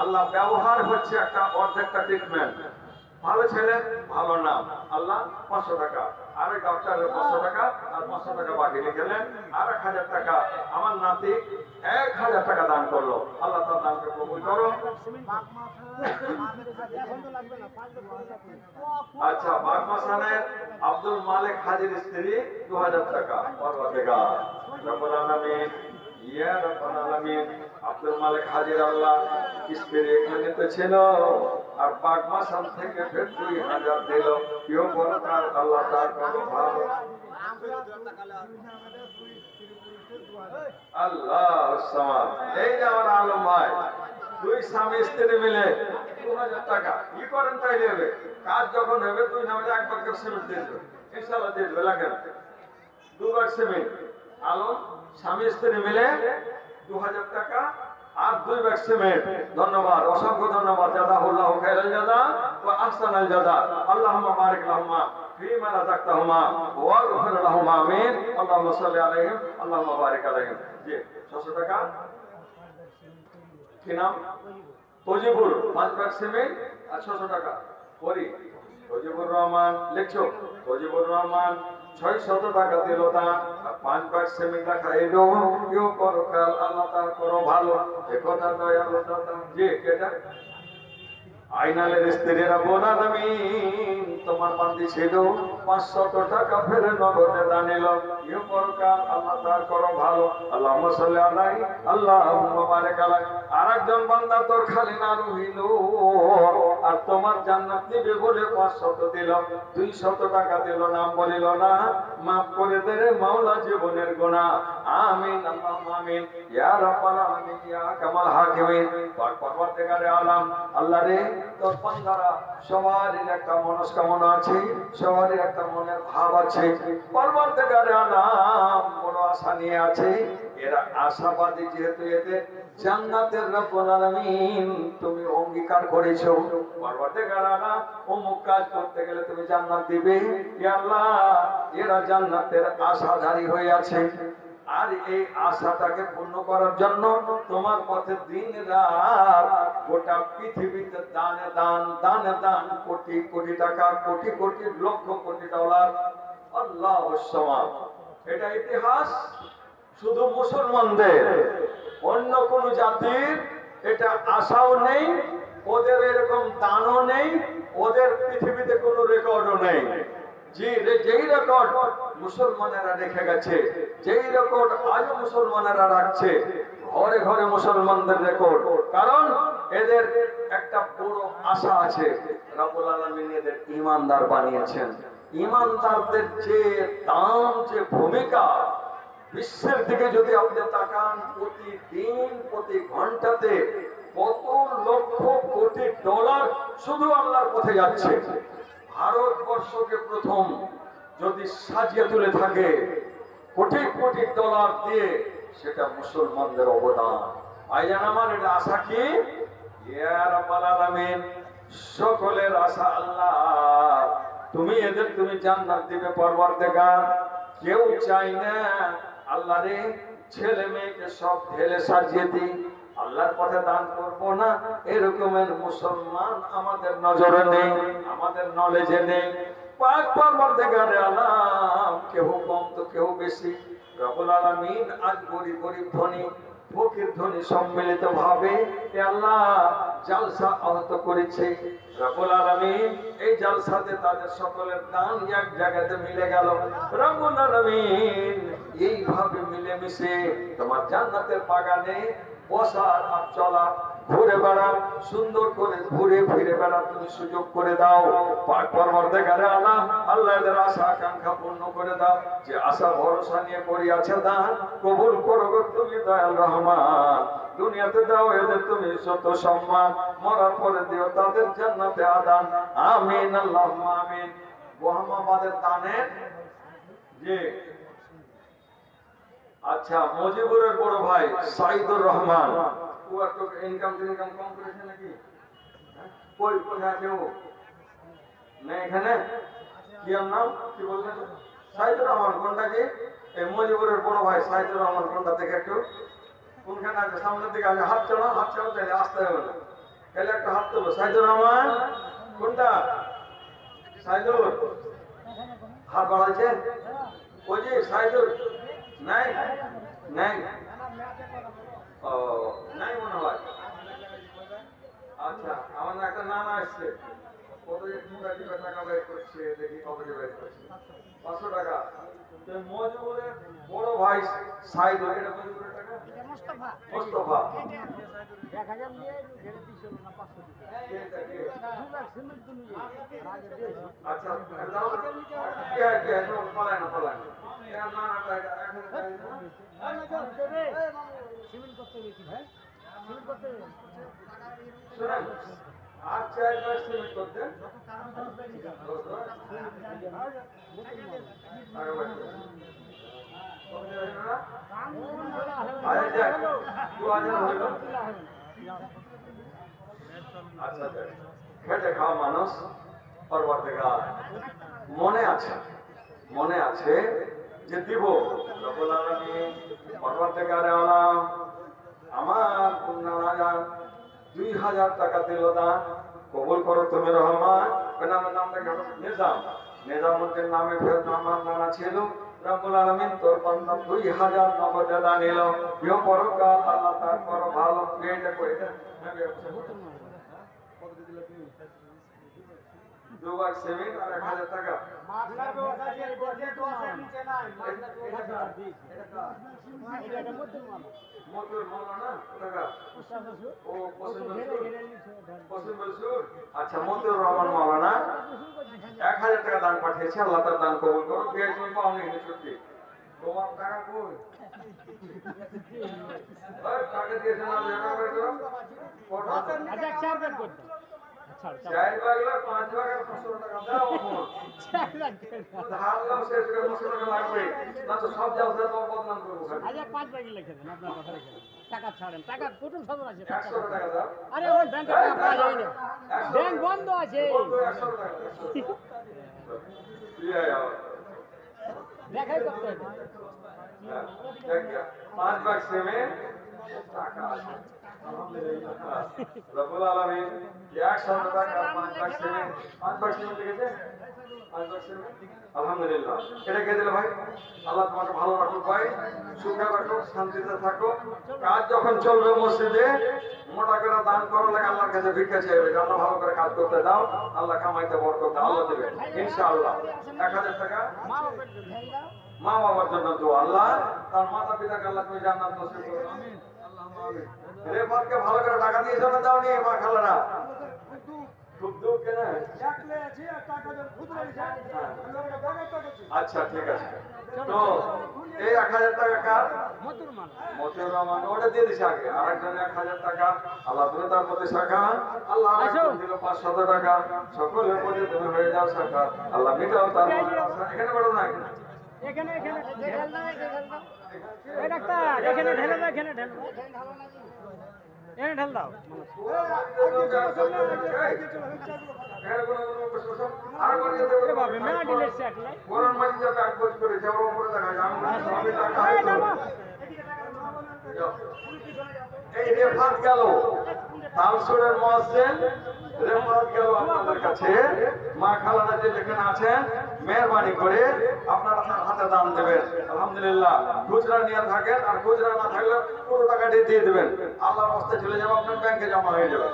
আল্লাহ, ব্যবহার হচ্ছে একটা অর্ধেকটা ট্রিটমেন্ট ভালো ছেলে, ভালো নাম আল্লাহ, পাঁচশো টাকা। আর ডক্টরের পাঁচশো টাকা, আর পাঁচশো টাকা বাকি আর এক হাজার টাকা। আমার নাতি এক হাজার টাকা দান করল। আল্লাহ তার দানকে করো। আচ্ছা বাঘ মাসানের আব্দুল মালিক হাজির স্ত্রী দু হাজার টাকা। রব্বুল আলামিন। ইয়া রব্বুল আলামিন। আব্দুল মালিক হাজির আল্লাহ স্ত্রী এখানে তো ছিল। আর বাঘ মাসান থেকে ফের দুই হাজার দিল। কেউ বলতার আল্লাহ তার কোনো ভালো। আল্লাহ এই যে আমার আলম ভাই, দুই স্বামী স্ত্রী মিলে দু হাজার টাকা। কি করেন তাই নেবে? কাজ যখন হবে তুই নামে একবার করে সিমেন্ট দিয়ে দেবে। ইনশাল্লাহ দিয়ে দেবে। লাগেন। দুবার সিমেন্ট। আলম, স্বামী স্ত্রী মিলে দু হাজার টাকা আর দুই ব্যাগ সিমেন্ট। ধন্যবাদ, অসংখ্য ধন্যবাদ। জাদা উল্লাহ খাইরাল জাদা ও আহসান আল জাদা আল্লাহুম্মা বারিক লাহুমা, ফিমা রাযাকতাহুমা ওয়া গফির লাহুমা, আমিন। আল্লাহুম্মা সাল্লি আলাইহিম, আল্লাহুম্মা 600 টাকা। কি পাঁচ ব্যাগ সিমেন্ট আর ছশো টাকা। করি তজিবুর রহমান, লিখছো? তজিবুর রহমান ছয় শত টাকা দিল তা পাঁচ পাঁচ রাখা এলো কেউ করো কাল, আল্লাহ তার করো ভালো। এ কথা দয়ালু আইনালের স্ত্রীরা বোনা আমি তোমার বান্দি ছিল। পাঁচশত টাকা ফেরে নগদে দানিল ইউ পরকাল আল্লাহ তার করো ভালো। আল্লাহ মসল্লে আলাই আল্লাহ বাবারে কালাই আর একজন বান্দা তোর খালি না রহিল। আর তোমার জান্নাত নিবে বলে পাঁচশত দিল। দুই শত টাকা দিল, নাম বলিল না। মাফ করে দে রে মাওলা জীবনের গোনা আমিন আল্লাহ আমিন। ইয়া রাব্বাল আলামিন, ইয়া কামাল হাকিমিন। পাক পরবর্তীকারে আলাম। আল্লাহ রে একটা মনস্কামনা আছে, সবারই একটা মনের ভাব আছে। পরবর্তীকারে বড় আশা নিয়ে আছে। এরা আশাবাদী যেহেতু এদের, জান্নাতের তুমি অঙ্গীকার করেছ। পরবর্তীকার অমুক কাজ করতে গেলে তুমি জান্নাত দিবে। আল্লাহ, এরা জান্নাতের আশাধারী হয়ে আছে। আর এই আশাটাকে পূর্ণ করার জন্য তোমার পথে দিন রাত গোটা পৃথিবীতে দানে দান দানে দান, কোটি কোটি টাকা, কোটি কোটি, লক্ষ কোটি ডলার। আল্লাহ এটা ইতিহাস, শুধু মুসলমানদের। অন্য কোন জাতির এটা আশাও নেই, ওদের এরকম দানও নেই, ওদের পৃথিবীতে কোনো রেকর্ডও নেই। যে যেই রেকর্ড মুসলমানেরা রেখে গেছে, যেই রেকর্ড আজও মুসলমানেরা রাখছে, ঘরে ঘরে মুসলমানদের রেকর্ড। কারণ এদের একটা বড় আশা আছে রাবুল আলমিন এদের ইমানদার বানিয়েছেন। ইমানদারদের যে দাম, যে ভূমিকা, বিশ্বের দিকে যদি আপনি তাকান প্রতিদিন, প্রতি ঘন্টাতে কত লক্ষ কোটি ডলার শুধু আল্লাহর পথে যাচ্ছে। ভারতবর্ষকে প্রথম যদি সাজিয়ে তুলে থাকে, কোটি কোটি ডলার দিয়ে সেটা মুসলমানদের অবদান। আইজান আমার, এটা আশা কি? সকলের আশা আল্লাহ। তুমি এদের, তুমি জান্নাত দিবে পরবর্তীকার। কেউ চাই না, আল্লাহ রে, ছেলে মেয়েকে সব ঢেলে সাজিয়ে দিই আল্লাহর পথে দান করব না এরকমের মুসলমান আমাদের নজরে নেই আমাদের নলেজে নেই। পাক পরবর্তীকারে আলাম কেউ কম তো কেউ বেশি। রবুল আলামিন আজ গরিব গরিব ধনী ফকির ধনী সম্মিলিত ভাবে আল্লাহ জালসা আহত করেছে। রবুল আলামিন এই জালসাতে তাদের সকলের দান এক জায়গাতে মিলে গেল। রবুল আলামিন এইভাবে মিলেমিশে তোমার জান্নাতের বাগানে বসার আর চলা, ঘুরে বেড়া সুন্দর করে ঘুরে ফিরে বেড়া তুমি সুযোগ করে দাও। পাক পরবর্তীকারে আল্লাহ আল্লাহ এদের আশা, আকাঙ্ক্ষা পূর্ণ করে দাও। যে আশা, ভরসা নিয়ে করি আছে দান, কবুল করো তুমি দয়াল রহমান। দুনিয়াতে দাও এদের তুমি সম্মান, মরার পরে দিও তাদের জান্নাতে আদান। আমিন আল্লাহ আমিন। দানের যে আচ্ছা মজিবুরের বড় ভাই সাইদুর রহমান। ও ইনকাম কম করেছে নাকি? কই, কোথায় আছে ও? না এখানে? নাম? কি সাইদুর রহমান এই মজিবুরের বড় ভাই রহমান একটু? আছে? সামনের দিকে আছে, হাত চলো হাত চলো তাহলে আসতে হবে না। তাহলে হাত সাইদুর রহমান হাত বাড়াইছে ওই যে সাইদুর। নাই? নাই? ও নাই মনে হয়। আচ্ছা আমার একটা নানা আসছে। টিপা টিপা টাকা বের করছে দেখি কত যে করছে। পাঁচশো টাকা। তো মজুরের বড় ভাই সাইদ এটা মজুরের টাকা? মোস্তফা। মোস্তফা। এক হাজার নিয়ে ঘেরে দিছে না পাঁচশো আচ্ছা পালায় না পালায় না। করতে আর চার সিমেন্ট করতে আগে বাড়ি কত হইল না আরে যাক দু হাজার হইল আচ্ছা খেটে খাওয়া মানুষ পরবর্তীকাল। মনে আছে মনে আছে যে দিব। পরবর্তীকালে আলাম আমার কন্যা রাজা দুই হাজার টাকা দিল দান। কবুল করো তুমি রহমান। নামের নামটা কেন নিজাম। নিজামুদ্দিন নামে ফের আমার নানা ছিল। রব্বুল আলামিন তোর বান্দা দুই হাজার নগদ দান নিল ইয় পরকাল আল্লাহ তারপর ভালো এটা করে দুবার সেমিন আর এক হাজার টাকা। মতুর মৌলানা টাকা ও বলসুর আচ্ছা মতুর রহমান মৌলানা এক হাজার টাকা দান পাঠিয়েছে আল্লাহ তার দান কবুল করো বিয়ে তুমি পাওনি ছুটি তোমার টাকা কই? টাকা দিয়েছে না টাকা বের করো আচ্ছা চার ব্যাগ করতে। আচ্ছা চার পাঁচ বাগের পাঁচশো টাকা। দাও চার ব্যাগ ধার দাও শেষ করে পাঁচশো টাকা লাগবে। না তো সব যাও তোমার বদনাম করব আচ্ছা পাঁচ ব্যাগে লিখে দেন আপনার কথা রেখে টাকা ছাড়েন টাকা প্রথম সদর আছে একশো টাকা দাও। আরে ওই ব্যাংকে টাকা পাওয়া যায় না। ব্যাংক বন্ধ আছে। একশো টাকা। দেখাই করতে হবে। হ্যাঁ। পাঁচ ভাগ হ্যাঁ, রব্বুল আলামিন একশো টাকা পাঁচ ভাগ সিমেন্ট পাঁচ ভাগ সিমেন্ট লিখেছে পাঁচ ভাগ সিমেন্ট আলহামদুলিল্লাহ। এটা কে দিলে ভাই আল্লাহ তোমাকে ভালো রাখুক ভাই সুখে রাখো শান্তিতে থাকো কাজ যখন চলবে মসজিদে মোটা করে দান করো লাগে আল্লাহর কাছে ভিক্ষা চাইবে যে আল্লাহ ভালো করে কাজ করতে দাও আল্লাহ কামাইতে বরকত দাও আল্লাহ দেবে ইনশাআল্লাহ এক হাজার টাকা মা বাবার জন্য তো আল্লাহ তার মাতা পিতাকে আল্লাহ তুমি জান্নাত নসিব করো। আমিন। রেফাতকে ভালো করে টাকা দিয়ে জন্য দাও নি মা খালারা। খুব দুঃখ কেন আচ্ছা ঠিক আছে। তো এই এক হাজার টাকা কার? মতুর রহমান ওটা দিয়ে দিছে আগে। আর একজন এক হাজার টাকা। আল্লাহ তুমি তার শাখা আল্লাহ দিল পাঁচশত টাকা। সকলের প্রতি তুমি হয়ে যাও শাখা আল্লাহ মিটাও তার এখানে না এখানে এখানে এখানে ঢেল দাও এই ডাক্তার এখানে ঢেলে দাও এখানে ঢেল দাও। এখানে ঢেল দাও। এ বাবা মেলা ডিলেট দেখা একলাই আমি নামা এই রেফাত গেল। তালসুরের মহাসেন রেফাত গেল আপনাদের কাছে। মা খালারা যে যেখানে আছেন, মেহরবানি করে আপনারা তার হাতে দান দেবেন। আলহামদুলিল্লাহ। খুচরা নিয়ে থাকেন, আর খুচরা না থাকলে পুরো টাকাটি দিয়ে দেবেন। আল্লাহর রাস্তায় চলে যাবে, আপনার ব্যাংকে জমা হয়ে যাবে?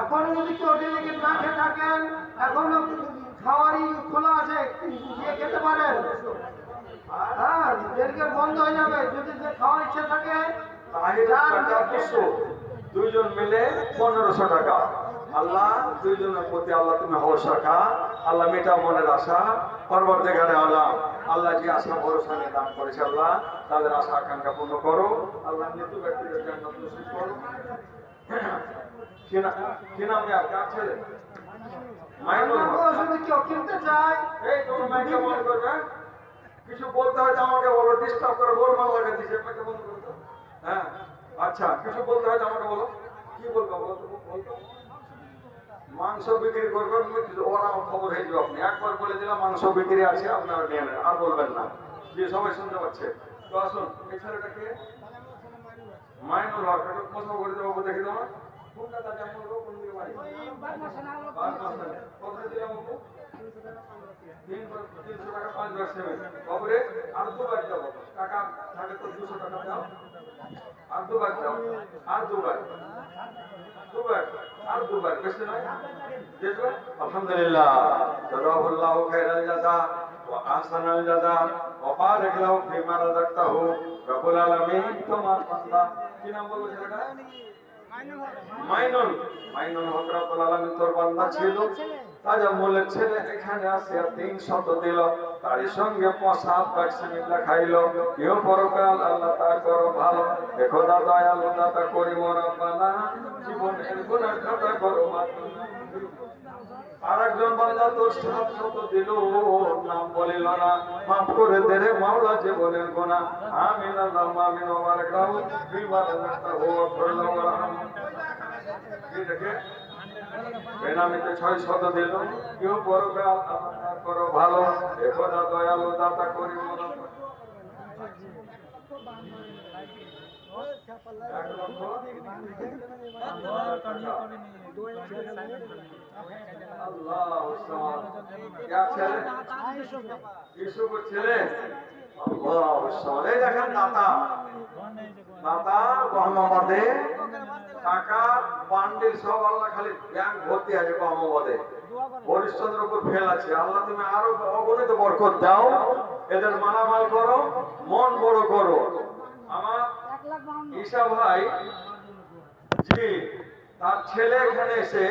এখন যদি কেউ ডেলিগেট না খেয়ে থাকেন, এখনও খাওয়ারই খোলা আছে গিয়ে খেতে পারেন। হ্যাঁ ডেলিগেট বন্ধ হয়ে যাবে। যদি যে খাওয়ার ইচ্ছে থাকে দুইজন মিলে পনেরোশো টাকা। আল্লাহ দুইজনের প্রতি আল্লাহ তুমি হওয়া শাখা। আল্লাহ মেটা মনের আশা। পরবর দেখারে আল্লাহ আল্লাহ যে আশা ভরসা নিয়ে দান করেছে আল্লাহ তাদের আশা আকাঙ্ক্ষা পূর্ণ করো। আল্লাহ মৃত্যু ব্যক্তিদের করো। কি নাম কার ছেলে? কিছু বলতে হয় আমাকে বলো ডিস্টার্ব করে লাগা দিছে মাইকে বন্ধ করে হ্যাঁ? আচ্ছা কিছু বলতে হয় আমাকে বলো। কি বলব বলতো মাংস বিক্রি করবেন ওরা খবর হয়ে যাবে আপনি। একবার বলে দিলাম মাংস বিক্রি আছে আপনারা নিয়ে নেন আর বলবেন না। যে সবাই শুনতে পাচ্ছে। তো আসুন এই ছেলেটাকে মাইনুল হক একটু কথা করে দেবো দেখে দেবো কোন দিকে বাড়ি বারমাসানে। কত দিলাম বাবু? তিন বার- তিনশো টাকা পাঁচ বার সেভেন তারপরে আর দুবার যাব টাকা থাকে তো দুশো টাকা দাও আর দুবার দাও আর দুবার দুবার আর আলহামদুলিল্লাহ কি নাম বলব ছেলেটা মাইনুল মাইনুল হক রব্বুল আলামিন তোর বান্দা ছিল। তাজা মোলের ছেলে এখানে আসিয়া তিন শত দিল। তার সঙ্গে পশাত ভ্যাকসিনিটা খাইল। কেউ পরকাল আল্লাহ তা করো ভালো। দেখো দাদা, আল্লাহ দাদা করি মরাবানা জীবনের গুণার কথা করো আর একজন বান্দা দোষ সাত তো দিল। নাম বলিল না মাফ করে দে রে মাওলা যে জীবনের গুণা আমিন আল্লাহ, আমিন ওমার কাউ বিমার রাখতা হো করল দেখে ছয় শত দিল। কেউ আল্লাহ করো ভালো। এখন না দয়ালু দাতা করি। মন এক লক্ষ আল্লাহ क्या ছেলে ইউসুফের ছেলে আল্লাহ এই দেখেন দাতা দাতা গহমাবাদে টাকা বান্ডিল সব আল্লাহ খালি ব্যাংক ভর্তি আছে গহমাবাদে হরিশ্চন্দ্র উপর ফেল আছে। আল্লাহ তুমি আরও অগণিত বরকত দাও। এদের মালামাল করো মন বড় করো। আমার ঈশা ভাই জি তার ছেলে এখানে এসে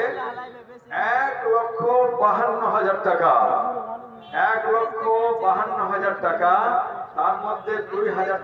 এক লক্ষ বাহান্ন হাজার টাকা এক লক্ষ বাহান্ন হাজার টাকা তার মধ্যে দুই হাজার